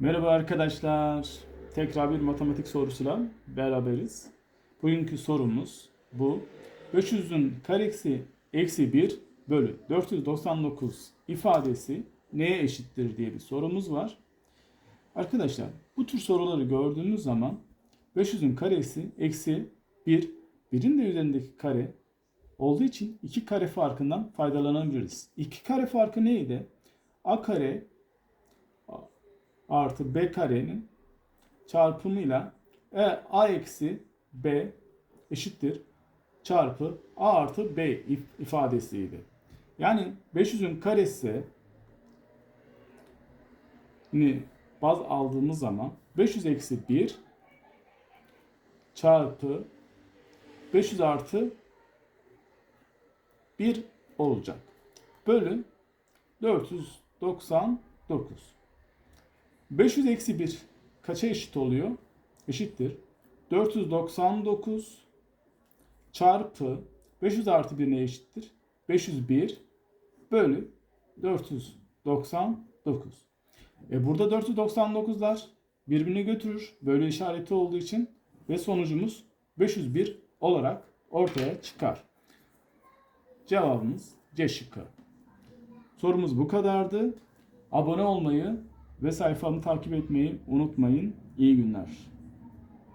Merhaba arkadaşlar. Tekrar bir matematik sorusuyla beraberiz. Bugünkü sorumuz bu. 500'ün karesi eksi 1 bölü 499 ifadesi neye eşittir diye bir sorumuz var. Arkadaşlar bu tür soruları gördüğünüz zaman 500'ün karesi eksi 1, 1'in de üzerindeki kare olduğu için iki kare farkından faydalanabiliriz. İki kare farkı neydi? A kare artı b karenin çarpımıyla e, a eksi b eşittir çarpı a artı b if- ifadesiydi. Yani 500'ün karesi ni baz aldığımız zaman 500 eksi 1 çarpı 500 artı 1 olacak. Bölü 499. 500 eksi 1 kaça eşit oluyor? Eşittir. 499 çarpı 500 artı 1 neye eşittir? 501 bölü 499. E burada 499'lar birbirini götürür. Bölü işareti olduğu için ve sonucumuz 501 olarak ortaya çıkar. Cevabımız C şıkkı. Sorumuz bu kadardı. Abone olmayı ve sayfamı takip etmeyi unutmayın. İyi günler.